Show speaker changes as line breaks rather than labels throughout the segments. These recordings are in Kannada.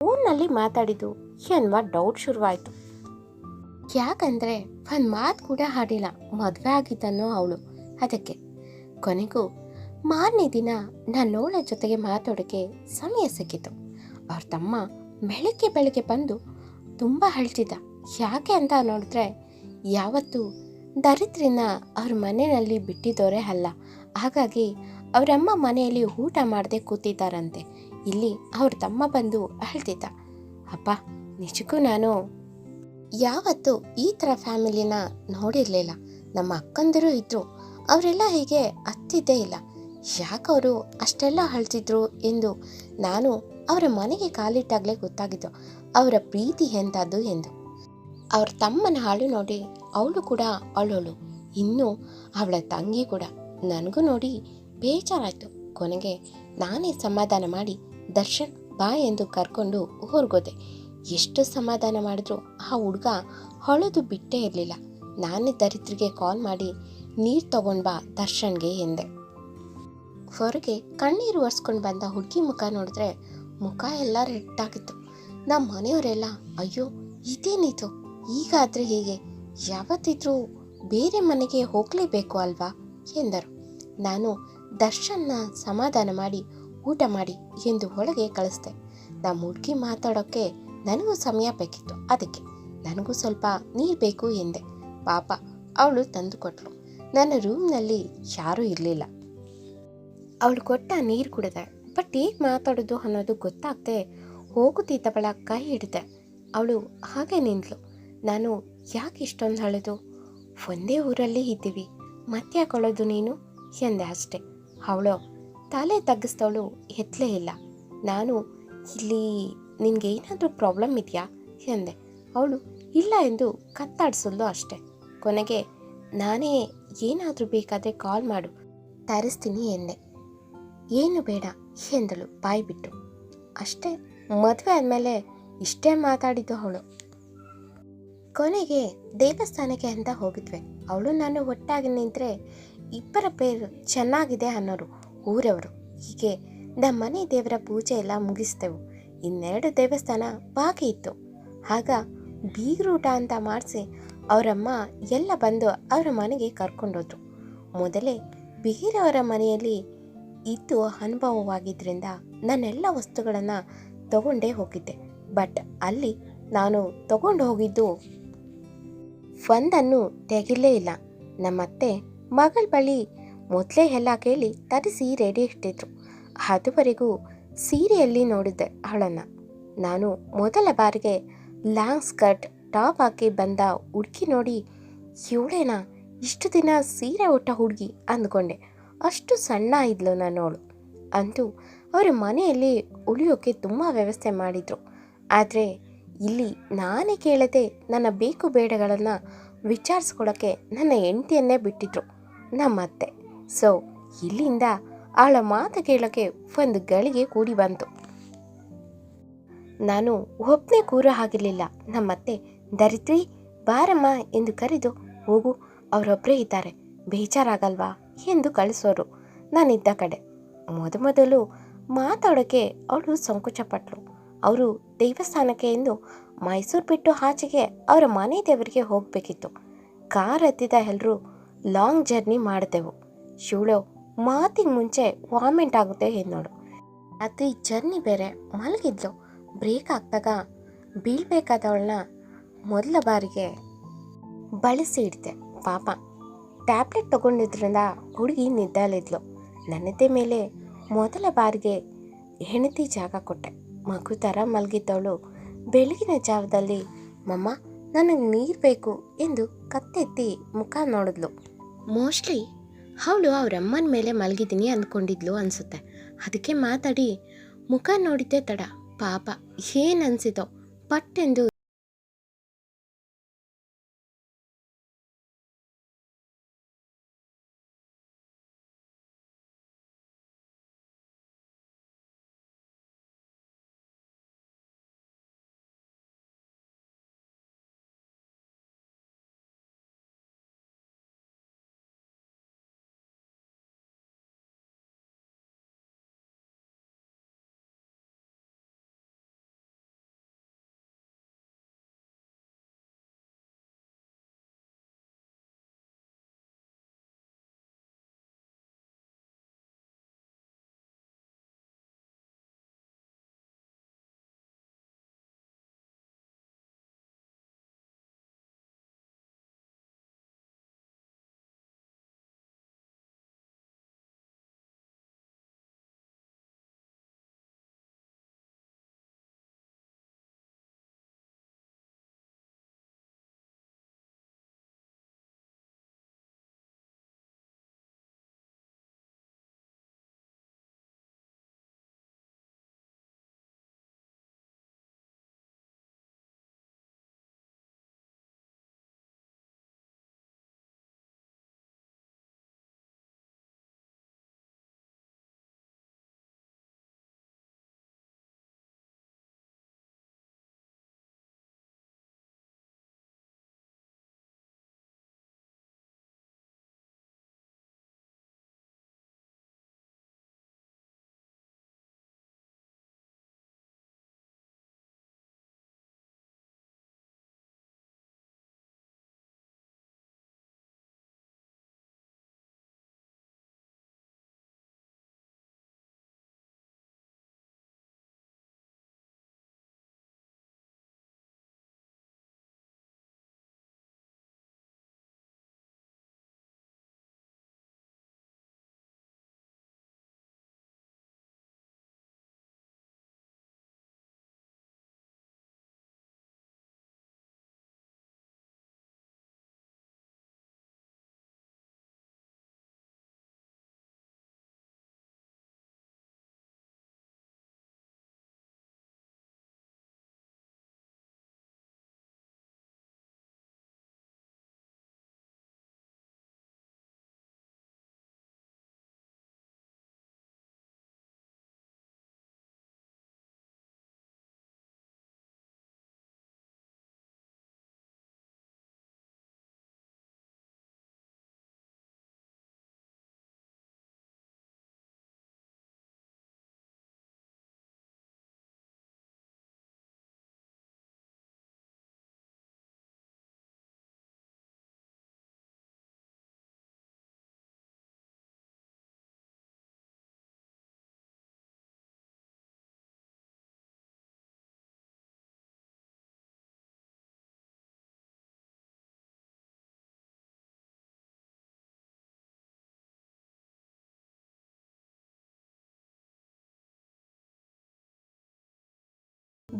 ಫೋನ್ನಲ್ಲಿ ಮಾತಾಡಿದ್ದು ಎನ್ನುವ ಡೌಟ್ ಶುರುವಾಯಿತು. ಯಾಕಂದ್ರೆ ಒಂದು ಮಾತು ಕೂಡ ಹಾಡಿಲ್ಲ, ಮದುವೆ ಆಗಿದ್ದನೋ ಅವಳು. ಅದಕ್ಕೆ ಕೊನೆಗೂ ಮಾರನೇ ದಿನ ನನ್ನೋಳ ಜೊತೆಗೆ ಮಾತಾಡೋಕ್ಕೆ ಸಮಯ ಸಿಕ್ಕಿತು. ಅವ್ರ ತಮ್ಮ ಬೆಳಗ್ಗೆ ಬೆಳಗ್ಗೆ ಬಂದು ತುಂಬ ಅಳ್ತಿದ್ದ. ಯಾಕೆ ಅಂತ ನೋಡಿದ್ರೆ ಯಾವತ್ತೂ ದರಿದ್ರಿನ ಅವ್ರ ಮನೆಯಲ್ಲಿ ಬಿಟ್ಟಿದ್ದವರೇ ಅಲ್ಲ. ಹಾಗಾಗಿ ಅವರಮ್ಮ ಮನೆಯಲ್ಲಿ ಊಟ ಮಾಡದೆ ಕೂತಿದ್ದಾರಂತೆ. ಇಲ್ಲಿ ಅವ್ರ ತಮ್ಮ ಬಂದು ಅಳ್ತಿದ್ದ. ಅಪ್ಪ, ನಿಜಕ್ಕೂ ನಾನು ಯಾವತ್ತೂ ಈ ಥರ ಫ್ಯಾಮಿಲಿನ ನೋಡಿರಲಿಲ್ಲ. ನಮ್ಮ ಅಕ್ಕಂದಿರು ಇದ್ದರು ಅವರೆಲ್ಲ ಹೀಗೆ ಹತ್ತಿದ್ದೇ ಇಲ್ಲ. ಯಾಕವರು ಅಷ್ಟೆಲ್ಲ ಅಳ್ತಿದ್ರು ಎಂದು ನಾನು ಅವರ ಮನೆಗೆ ಕಾಲಿಟ್ಟಾಗಲೇ ಗೊತ್ತಾಗಿದ್ದು. ಅವರ ಪ್ರೀತಿ ಎಂಥದ್ದು ಎಂದು. ಅವ್ರ ತಮ್ಮನ ಹಾಳು ನೋಡಿ ಅವಳು ಕೂಡ ಅಳೋಳು. ಇನ್ನು ಅವಳ ತಂಗಿ ಕೂಡ. ನನಗೂ ನೋಡಿ ಬೇಜಾರಾಯಿತು. ಕೊನೆಗೆ ನಾನೇ ಸಮಾಧಾನ ಮಾಡಿ ದರ್ಶನ್ ಬಾ ಎಂದು ಕರ್ಕೊಂಡು ಹೊರಗೋದೆ. ಎಷ್ಟು ಸಮಾಧಾನ ಮಾಡಿದ್ರು ಆ ಹುಡುಗ ಹೊಳೆದು ಬಿಟ್ಟೇ ಇರಲಿಲ್ಲ. ನಾನೇ ದರಿದ್ರಿಗೆ ಕಾಲ್ ಮಾಡಿ ನೀರು ತಗೊಂಡ್ ಬಾ ದರ್ಶನ್ಗೆ ಎಂದೆ. ಹೊರಗೆ ಕಣ್ಣೀರು ಒರೆಸ್ಕೊಂಡು ಬಂದ ಹುಡುಗಿ ಮುಖ ನೋಡಿದ್ರೆ ಮುಖ ಎಲ್ಲ ರೆಟ್ಟಾಗಿತ್ತು ನಮ್ಮ ಮನೆಯವರೆಲ್ಲ, ಅಯ್ಯೋ, ಇದೇನಿದು? ಈಗಾದ್ರೆ ಹೀಗೆ? ಯಾವತ್ತಿದ್ರೂ ಬೇರೆ ಮನೆಗೆ ಹೋಗಲೇಬೇಕು ಅಲ್ವಾ? ಎಂದರು. ನಾನು ದರ್ಶನ್ನ ಸಮಾಧಾನ ಮಾಡಿ ಊಟ ಮಾಡಿ ಎಂದು ಒಳಗೆ ಕಳಿಸ್ದೆ. ನಮ್ಮ ಹುಡುಗಿ ಮಾತಾಡೋಕ್ಕೆ ನನಗೂ ಸಮಯ ಬೇಕಿತ್ತು. ಅದಕ್ಕೆ ನನಗೂ ಸ್ವಲ್ಪ ನೀರು ಬೇಕು ಎಂದೆ. ಪಾಪ ಅವಳು ತಂದು ಕೊಟ್ಲು. ನನ್ನ ರೂಮ್ನಲ್ಲಿ ಯಾರೂ ಇರಲಿಲ್ಲ. ಅವಳು ಕೊಟ್ಟ ನೀರು ಕುಡಿದೆ. ಬಟ್ ಹೇಗೆ ಮಾತಾಡೋದು ಅನ್ನೋದು ಗೊತ್ತಾಗದೆ ಹೋಗುತ್ತಿದ್ದವಳ ಕೈ ಹಿಡಿದೆ. ಅವಳು ಹಾಗೆ ನಿಂತಳು ನಾನು ಯಾಕೆ ಇಷ್ಟೊಂದು ಹಳೆದು ಒಂದೇ ಊರಲ್ಲಿ ಇದ್ದೀವಿ. ಮತ್ತೆ ಹಾಕೊಳ್ಳೋದು ನೀನು? ಎಂದೆ ಅಷ್ಟೆ. ಅವಳು ತಲೆ ತಗ್ಗಿಸ್ದವಳು ಎತ್ತಲೇ ಇಲ್ಲ. ನಾನು ಇಲ್ಲಿ ನಿನಗೆ ಏನಾದರೂ ಪ್ರಾಬ್ಲಮ್ ಇದೆಯಾ? ಎಂದೆ. ಅವಳು ಇಲ್ಲ ಎಂದು ಕತ್ತಾಡಿಸಲು ಅಷ್ಟೆ. ಕೊನೆಗೆ ನಾನೇ ಏನಾದರೂ ಬೇಕಾದರೆ ಕಾಲ್ ಮಾಡು, ತರಿಸ್ತೀನಿ ಎಂದೆ. ಏನು ಬೇಡ, ಎಂದಳು ಬಾಯಿ ಬಿಟ್ಟು. ಅಷ್ಟೇ, ಮದುವೆ ಆದಮೇಲೆ ಇಷ್ಟೇ ಮಾತಾಡಿದ್ದು ಅವಳು. ಕೊನೆಗೆ ದೇವಸ್ಥಾನಕ್ಕೆ ಅಂತ ಹೋಗಿದ್ವಿ. ಅವಳು ನಾನು ಒಟ್ಟಾಗಿ ನಿಂತರೆ ಇಬ್ಬರ ಪೇರು ಚೆನ್ನಾಗಿದೆ ಅನ್ನೋರು. ಊರವರು. ಹೀಗೆ ನಮ್ಮ ಮನೆ ದೇವರ ಪೂಜೆ ಎಲ್ಲ ಮುಗಿಸ್ತೇವು ಇನ್ನೆರಡು ದೇವಸ್ಥಾನ ಬಾಕಿ ಇತ್ತು. ಆಗ ಬೀಗ್ರೂಟ ಅಂತ ಮಾಡಿಸಿ ಅವರಮ್ಮ ಎಲ್ಲ ಬಂದು ಅವರ ಮನೆಗೆ ಕರ್ಕೊಂಡೋದ್ರು. ಮೊದಲೇ ಬೀರವರ ಮನೆಯಲ್ಲಿ ಇದ್ದು ಅನುಭವವಾಗಿದ್ದರಿಂದ ನಾನೆಲ್ಲ ವಸ್ತುಗಳನ್ನು ತಗೊಂಡೇ ಹೋಗಿದ್ದೆ. ಬಟ್ ಅಲ್ಲಿ ನಾನು ತಗೊಂಡು ಹೋಗಿದ್ದು ಒಂದನ್ನು ತೆಗಿಲೇ ಇಲ್ಲ. ನಮ್ಮತ್ತೆ ಮಗಳ ಬಳಿ ಮೊದಲೇ ಎಲ್ಲ ಕೇಳಿ ತರಿಸಿ ರೆಡಿ ಇಟ್ಟಿದ್ರು. ಅದುವರೆಗೂ ಸೀರೆಯಲ್ಲಿ ನೋಡಿದ್ದೆ ಅವಳನ್ನು. ನಾನು ಮೊದಲ ಬಾರಿಗೆ ಲಾಂಗ್ ಸ್ಕರ್ಟ್ ಟಾಪ್ ಹಾಕಿ ಬಂದ ಹುಡುಗಿ ನೋಡಿ ಇವಳೇನಾ ಇಷ್ಟು ದಿನ ಸೀರೆ ಉಟ್ಟ ಹುಡುಗಿ ಅಂದ್ಕೊಂಡೆ. ಅಷ್ಟು ಸಣ್ಣ ಇದ್ಲು ನನ್ನೋಳು ಅಂತೂ ಅವರ ಮನೆಯಲ್ಲಿ ಉಳಿಯೋಕ್ಕೆ ತುಂಬ ವ್ಯವಸ್ಥೆ ಮಾಡಿದರು. ಆದರೆ ಇಲ್ಲಿ ನಾನೇ ಕೇಳದೆ ನನ್ನ ಬೇಕು ಬೇಡಗಳನ್ನು ವಿಚಾರಿಸ್ಕೊಳ್ಳೋಕ್ಕೆ ನನ್ನ ಹೆಂಡತಿಯನ್ನೇ ಬಿಟ್ಟಿದ್ರು. ನಮ್ಮತ್ತೆ. ಸೊ ಇಲ್ಲಿಂದ ಅವಳ ಮಾತು ಕೇಳೋಕ್ಕೆ ಒಂದು ಗಳಿಗೆ ಕೂಡಿ ಬಂತು. ನಾನು ಒಬ್ಬನೇ ಕೂರ ಹಾಗಿರಲಿಲ್ಲ. ನಮ್ಮತ್ತೆ ಧರಿತ್ರಿ ಬಾರಮ್ಮ ಎಂದು ಕರೆದು ಹೋಗು ಅವರೊಬ್ಬರೇ ಇದ್ದಾರೆ. ಬೇಜಾರಾಗಲ್ವಾ ಎಂದು ಕಳಿಸೋರು ನಾನಿದ್ದ ಕಡೆ. ಮೊದಮೊದಲು ಮಾತಾಡೋಕ್ಕೆ ಅವಳು ಸಂಕೋಚಪಟ್ಲು. ಅವರು ದೇವಸ್ಥಾನಕ್ಕೆ ಎಂದು ಮೈಸೂರು ಬಿಟ್ಟು ಆಚೆಗೆ ಅವರ ಮನೆ ದೇವರಿಗೆ ಹೋಗಬೇಕಿತ್ತು. ಕಾರ್ ಹತ್ತಿದ ಎಲ್ಲರೂ ಲಾಂಗ್ ಜರ್ನಿ ಮಾಡಿದೆವು. ಶಿವಳು ಮಾತಿಗೆ ಮುಂಚೆ ವಾಮಿಂಟ್ ಆಗುತ್ತೆ ನೋಡು. ಅದು ಈ ಜರ್ನಿ ಬೇರೆ ಮಲಗಿದ್ಲು. ಬ್ರೇಕ್ ಹಾಕ್ದಾಗ ಬೀಳ್ಬೇಕಾದವಳನ್ನ ಮೊದಲ ಬಾರಿಗೆ ಬಳಸಿ ಇಡ್ತೆ ಪಾಪ. ಟ್ಯಾಬ್ಲೆಟ್ ತಗೊಂಡಿದ್ರಿಂದ ಹುಡುಗಿ ನಿದ್ದಲಿದ್ಲು ನನ್ನದೆ ಮೇಲೆ ಮೊದಲ ಬಾರಿಗೆ ಹೆಣತಿ ಜಾಗ ಕೊಟ್ಟೆ. ಮಗು ಥರ ಮಲಗಿದ್ದವಳು. ಬೆಳಗಿನ ಜಾವದಲ್ಲಿ, ಮಮ್ಮ, ನನಗೆ ನೀರು ಬೇಕು ಎಂದು ಕತ್ತೆತ್ತಿ ಮುಖ ನೋಡಿದ್ಲು. ಮೋಸ್ಟ್ಲಿ ಅವಳು ಅವರಮ್ಮನ ಮೇಲೆ ಮಲಗಿದ್ದೀನಿ ಅಂದ್ಕೊಂಡಿದ್ಲು ಅನಿಸುತ್ತೆ. ಅದಕ್ಕೆ ಮಾತಾಡಿ, ಮುಖ ನೋಡಿದ್ದೆ ತಡ. ಪಾಪ, ಏನು ಅನಿಸಿತೋ ಪಟ್ಟೆಂದು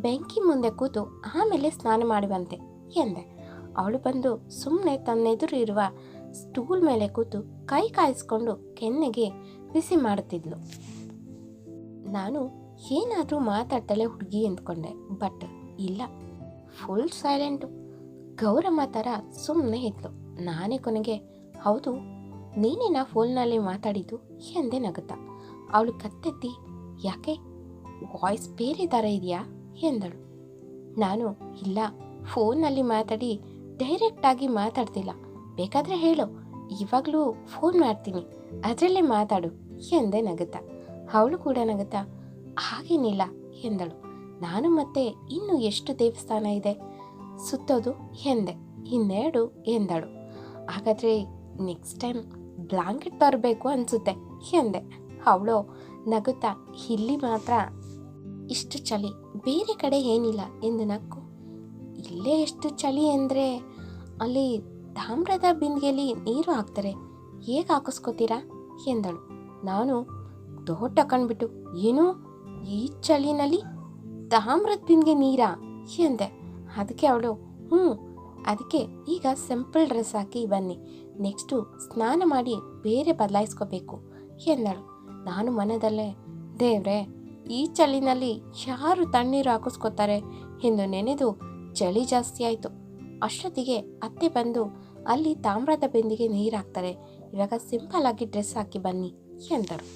ಬೆಂಕಿ ಮುಂದೆ ಕೂತು ಆಮೇಲೆ ಸ್ನಾನ ಮಾಡುವಂತೆ ಎಂದೆ. ಅವಳು ಬಂದು ಸುಮ್ಮನೆ ತನ್ನೆದುರು ಇರುವ ಸ್ಟೂಲ್ ಮೇಲೆ ಕೂತು ಕೈ ಕಾಯಿಸ್ಕೊಂಡು ಕೆನ್ನೆಗೆ ಬಿಸಿ ಮಾಡುತ್ತಿದ್ಲು. ನಾನು ಏನಾದರೂ ಮಾತಾಡ್ತಾಳೆ ಹುಡುಗಿ ಅಂದ್ಕೊಂಡೆ ಬಟ್ ಇಲ್ಲ. Full silent. ಗೌರಮ್ಮ ಥರ ಸುಮ್ಮನೆ ಇದ್ಲು. ನಾನೇ ಕೊನೆಗೆ, ಹೌದು ನೀನೇನಾ ಫೋನ್ನಲ್ಲಿ ಮಾತಾಡಿದ್ದು? ಎಂದೇ ನಗುತ್ತಾ. ಅವಳು ಕತ್ತೆತ್ತಿ, ಯಾಕೆ? ವಾಯ್ಸ್ ಬೇರೆ ಥರ ಇದೆಯಾ? ಎಂದಳು. ನಾನು ಇಲ್ಲ, ಫೋನ್ನಲ್ಲಿ ಮಾತಾಡಿ ಡೈರೆಕ್ಟಾಗಿ ಮಾತಾಡ್ತಿಲ್ಲ. ಬೇಕಾದರೆ ಹೇಳು, ಇವಾಗಲೂ ಫೋನ್ ಮಾಡ್ತೀನಿ. ಅದರಲ್ಲೇ ಮಾತಾಡು, ಎಂದೆ ನಗುತ್ತಾ. ಅವಳು ಕೂಡ ನಗುತ್ತಾ? ಹಾಗೇನಿಲ್ಲ, ಎಂದಳು. ನಾನು ಮತ್ತೆ ಇನ್ನು ಎಷ್ಟು ದೇವಸ್ಥಾನ ಇದೆ? ಸುತ್ತೋದು, ಎಂದೆ. ಇನ್ನೆರಡು, ಎಂದಳು. ಹಾಗಾದರೆ ನೆಕ್ಸ್ಟ್ ಟೈಮ್ ಬ್ಲಾಂಕೆಟ್ ತರಬೇಕು ಅನಿಸುತ್ತೆ, ಎಂದೆ. ಅವಳು ನಗುತ್ತಾ, ಇಲ್ಲಿ ಮಾತ್ರ ಇಷ್ಟು ಚಳಿ, ಬೇರೆ ಕಡೆ ಏನಿಲ್ಲ ಎಂದು ನಕ್ಕು. ಇಲ್ಲೇ ಎಷ್ಟು ಚಳಿ ಅಂದರೆ ಅಲ್ಲಿ ತಾಮ್ರದ ಬಿಂದಿಗೆಯಲ್ಲಿ ನೀರು ಹಾಕ್ತಾರೆ. ಹೇಗೆ ಹಾಕಿಸ್ಕೋತೀರಾ? ಎಂದಳು. ನಾನು ದೊಡ್ಡ ಕಂಡ್ಬಿಟ್ಟು, ಏನು? ಈ ಚಳಿನಲ್ಲಿ ತಾಮ್ರದ ಬಿಂದಿಗೆ ನೀರಾ? ಎಂದೆ. ಅದಕ್ಕೆ ಅವಳು, ಹ್ಞೂ. ಅದಕ್ಕೆ ಈಗ ಸಿಂಪಲ್ ಡ್ರೆಸ್ ಹಾಕಿ ಬನ್ನಿ. ನೆಕ್ಸ್ಟು ಸ್ನಾನ ಮಾಡಿ ಬೇರೆ ಬದಲಾಯಿಸ್ಕೋಬೇಕು, ಎಂದಳು. ನಾನು ಮನದಲ್ಲೇ, ದೇವ್ರೆ ಈ ಚಳಿನಲ್ಲಿ ಯಾರು ತಣ್ಣೀರು ಹಾಕಿಸ್ಕೋತಾರೆ ಎಂದು ನೆನೆದು ಚಳಿ ಜಾಸ್ತಿ ಆಯಿತು. ಅಷ್ಟೊತ್ತಿಗೆ ಅತ್ತೆ ಬಂದು ಅಲ್ಲಿ ತಾಮ್ರದ ಬೆಂದಿಗೆ ನೀರು ಹಾಕ್ತಾರೆ. ಇವಾಗ ಸಿಂಪಲ್ ಆಗಿ ಡ್ರೆಸ್ ಹಾಕಿ ಬನ್ನಿ ಎಂದರು.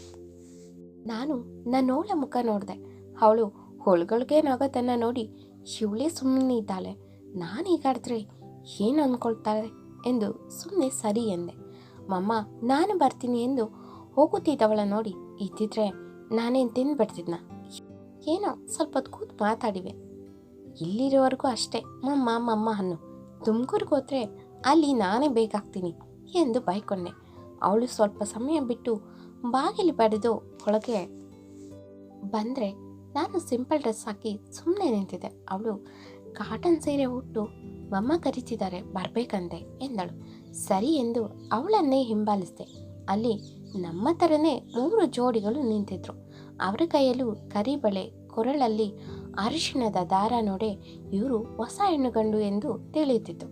ನಾನು ನನ್ನೋಳ ಮುಖ ನೋಡಿದೆ. ಅವಳು ಹೊಳ್ಗೊಳ್ಗೆ ನಗೋದನ್ನ ನೋಡಿ ಇವಳೇ ಸುಮ್ಮನೆ ಇದ್ದಾಳೆ. ನಾನು ಈಗಾಡಿದ್ರೆ ಏನು ಅಂದ್ಕೊಳ್ತಾಳೆ ಎಂದು ಸುಮ್ಮನೆ ಸರಿ ಎಂದೆ. ಮಮ್ಮ, ನಾನು ಬರ್ತೀನಿ ಎಂದು ಹೋಗುತ್ತಿದ್ದವಳ ನೋಡಿ ಇದ್ದಿದ್ರೆ ನಾನೇನು ತಿಂದ್ಬಿಡ್ತಿದ್ನ ಏನೋ ಸ್ವಲ್ಪ ಕೂತು ಮಾತಾಡಿವೆ. ಇಲ್ಲಿರೋವರೆಗೂ ಅಷ್ಟೇ, ಮಮ್ಮ ಮಮ್ಮ ಅನ್ನು. ತುಮಕೂರಿಗೆ ಹೋದ್ರೆ ಅಲ್ಲಿ ನಾನೇ ಬೇಕಾಗ್ತೀನಿ ಎಂದು ಬೈಕೊಂಡೆ. ಅವಳು ಸ್ವಲ್ಪ ಸಮಯ ಬಿಟ್ಟು ಬಾಗಿಲು ಬಡಿದು ಒಳಗೆ ಬಂದರೆ ನಾನು ಸಿಂಪಲ್ ಡ್ರೆಸ್ ಹಾಕಿ ಸುಮ್ಮನೆ ನಿಂತಿದ್ದೆ. ಅವಳು ಕಾಟನ್ ಸೀರೆ ಉಟ್ಟು ಮಮ್ಮ ಕರೀತಿದ್ದಾರೆ, ಬರಬೇಕಂದೆ ಎಂದಳು. ಸರಿ ಎಂದು ಅವಳನ್ನೇ ಹಿಂಬಾಲಿಸಿದೆ. ಅಲ್ಲಿ ನಮ್ಮ ಥರನೇ ಮೂರು ಜೋಡಿಗಳು ನಿಂತಿದ್ರು. ಅವರ ಕೈಯಲ್ಲೂ ಕರಿಬಳೆ, ಕೊರಳಲ್ಲಿ ಅರಿಶಿಣದ ದಾರ ನೋಡೆ ಇವರು ಹೊಸ ಹೆಣ್ಣುಗಂಡು ಎಂದು ತಿಳಿಯುತ್ತಿತ್ತು.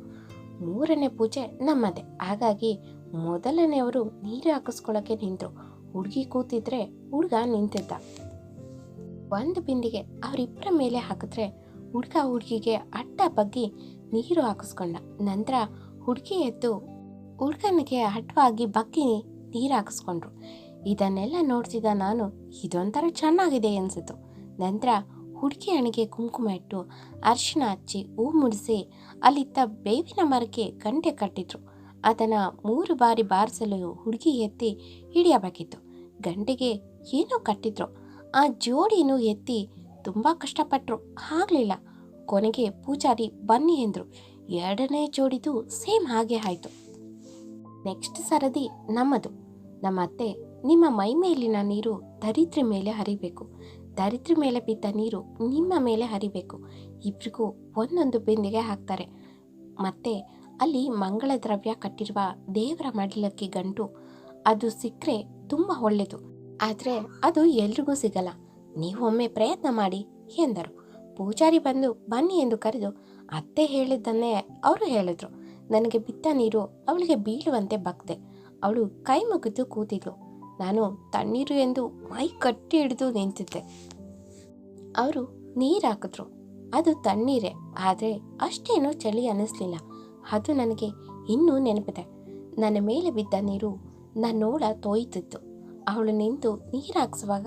ಮೂರನೇ ಪೂಜೆ ನಮ್ಮದೇ. ಹಾಗಾಗಿ ಮೊದಲನೆಯವರು ನೀರು ಹಾಕಿಸ್ಕೊಳ್ಳೋಕೆ ನಿಂತರು. ಹುಡುಗಿ ಕೂತಿದ್ರೆ ಹುಡುಗ ನಿಂತಿದ್ದ. ಒಂದು ಬಿಂದಿಗೆ ಅವರಿಬ್ಬರ ಮೇಲೆ ಹಾಕಿದ್ರೆ ಹುಡುಗ ಹುಡುಗಿಗೆ ಅಡ್ಡ ಬಗ್ಗಿ ನೀರು ಹಾಕಿಸ್ಕೊಂಡ. ನಂತರ ಹುಡುಗಿ ಎದ್ದು ಹುಡುಗನಿಗೆ ಅಡ್ಡವಾಗಿ ಬಗ್ಗಿ ನೀರು ಹಾಕಿಸ್ಕೊಂಡ್ರು ಇದನ್ನೆಲ್ಲ ನೋಡ್ತಿದ್ದ ನಾನು, ಇದೊಂಥರ ಚೆನ್ನಾಗಿದೆ ಅನಿಸಿತು. ನಂತರ ಹುಡುಗಿ ಹಣಿಗೆ ಕುಂಕುಮ ಇಟ್ಟು ಅರಿಶಿನ ಹಚ್ಚಿ ಹೂ ಮುಡಿಸಿ ಅಲ್ಲಿದ್ದ ಬೇವಿನ ಮರಕ್ಕೆ ಗಂಟೆ ಕಟ್ಟಿದ್ರು. ಅದನ್ನು ಮೂರು ಬಾರಿ ಬಾರಿಸಲು ಹುಡುಗಿ ಎತ್ತಿ ಹಿಡಿಯಬೇಕಿತ್ತು. ಗಂಟೆಗೆ ಏನೋ ಕಟ್ಟಿದ್ರು. ಆ ಜೋಡಿನೂ ಎತ್ತಿ ತುಂಬ ಕಷ್ಟಪಟ್ಟರು ಆಗಲಿಲ್ಲ. ಕೊನೆಗೆ ಪೂಜಾರಿ ಬನ್ನಿ ಎಂದರು. ಎರಡನೇ ಜೋಡಿದು ಸೇಮ್ ಹಾಗೆ ಆಯಿತು. ನೆಕ್ಸ್ಟ್ ಸರದಿ ನಮ್ಮದು. ನಮ್ಮ ಅತ್ತೆ ನಿಮ್ಮ ಮೈ ಮೇಲಿನ ನೀರು ದರಿದ್ರ ಮೇಲೆ ಹರಿಬೇಕು. ದರಿದ್ರ ಮೇಲೆ ಬಿದ್ದ ನೀರು ನಿಮ್ಮ ಮೇಲೆ ಹರಿಬೇಕು. ಇಬ್ರಿಗೂ ಒಂದೊಂದು ಬಿಂದಿಗೆ ಹಾಕ್ತಾರೆ. ಮತ್ತೆ ಅಲ್ಲಿ ಮಂಗಳ ದ್ರವ್ಯ ಕಟ್ಟಿರುವ ದೇವರ ಮಡಿಲಕ್ಕಿ ಗಂಟು. ಅದು ಸಿಕ್ಕರೆ ತುಂಬ ಒಳ್ಳೆಯದು ಆದರೆ ಅದು ಎಲ್ರಿಗೂ ಸಿಗಲ್ಲ. ನೀವೊಮ್ಮೆ ಪ್ರಯತ್ನ ಮಾಡಿ ಎಂದರು. ಪೂಜಾರಿ ಬಂದು, ಬನ್ನಿ ಎಂದು ಕರೆದು ಅತ್ತೆ ಹೇಳಿದ್ದನ್ನೇ ಅವರು ಹೇಳಿದ್ರು. ನನಗೆ ಬಿದ್ದ ನೀರು ಅವಳಿಗೆ ಬೀಳುವಂತೆ ಬಗ್ದೆ. ಅವಳು ಕೈ ಮುಗಿದು ಕೂತಿದ್ಲು. ನಾನು ತಣ್ಣೀರು ಎಂದು ಮೈ ಕಟ್ಟಿ ಹಿಡಿದು ನಿಂತಿದ್ದೆ. ಅವರು ನೀರು ಹಾಕಿದ್ರು. ಅದು ತಣ್ಣೀರೇ, ಆದರೆ ಅಷ್ಟೇನೂ ಚಳಿ ಅನ್ನಿಸ್ಲಿಲ್ಲ. ಅದು ನನಗೆ ಇನ್ನೂ ನೆನಪಿದೆ. ನನ್ನ ಮೇಲೆ ಬಿದ್ದ ನೀರು ನನ್ನೋಳ ತೋಯ್ತಿತ್ತು. ಅವಳು ನಿಂತು ನೀರು ಹಾಕ್ಸುವಾಗ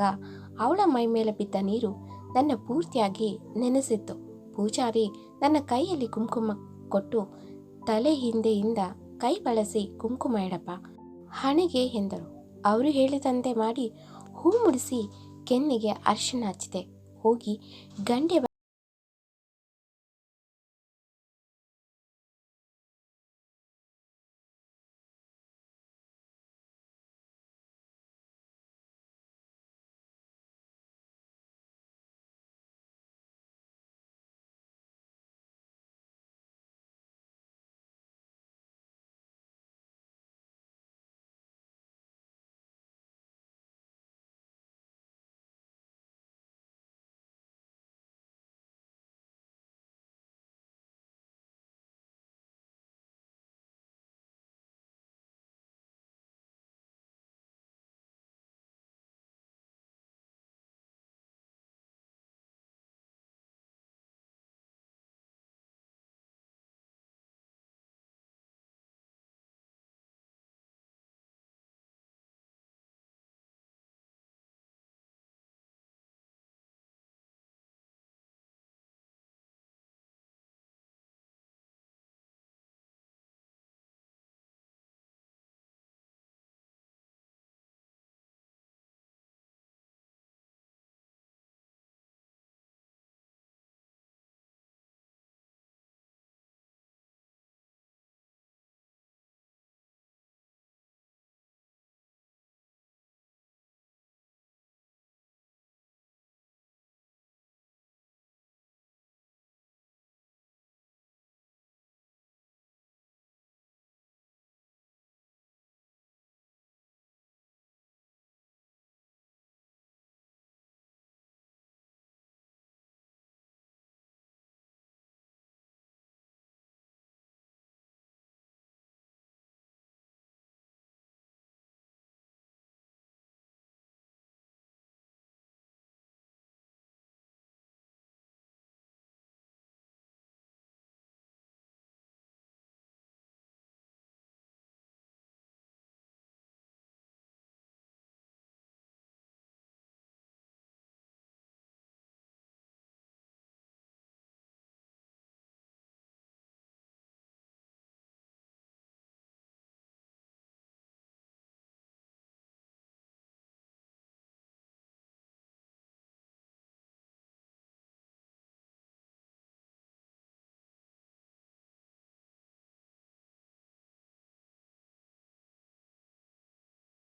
ಅವಳ ಮೈ ಮೇಲೆ ಬಿದ್ದ ನೀರು ನನ್ನ ಪೂರ್ತಿಯಾಗಿ ನೆನೆಸಿತ್ತು. ಪೂಜಾರಿ ನನ್ನ ಕೈಯಲ್ಲಿ ಕುಂಕುಮ ಕೊಟ್ಟು ತಲೆ ಹಿಂದೆಯಿಂದ ಕೈ ಬಳಸಿ ಕುಂಕುಮ ಇಡಪ್ಪ ಹಣೆಗೆ ಎಂದರು. ಅವರು ಹೇಳಿದಂತೆ ಮಾಡಿ ಹೂ ಮುಡಿಸಿ ಕೆನ್ನೆಗೆ ಅರಿಶಿನ ಹಚ್ಚಿದೆ. ಹೋಗಿ ಗಂಡೆ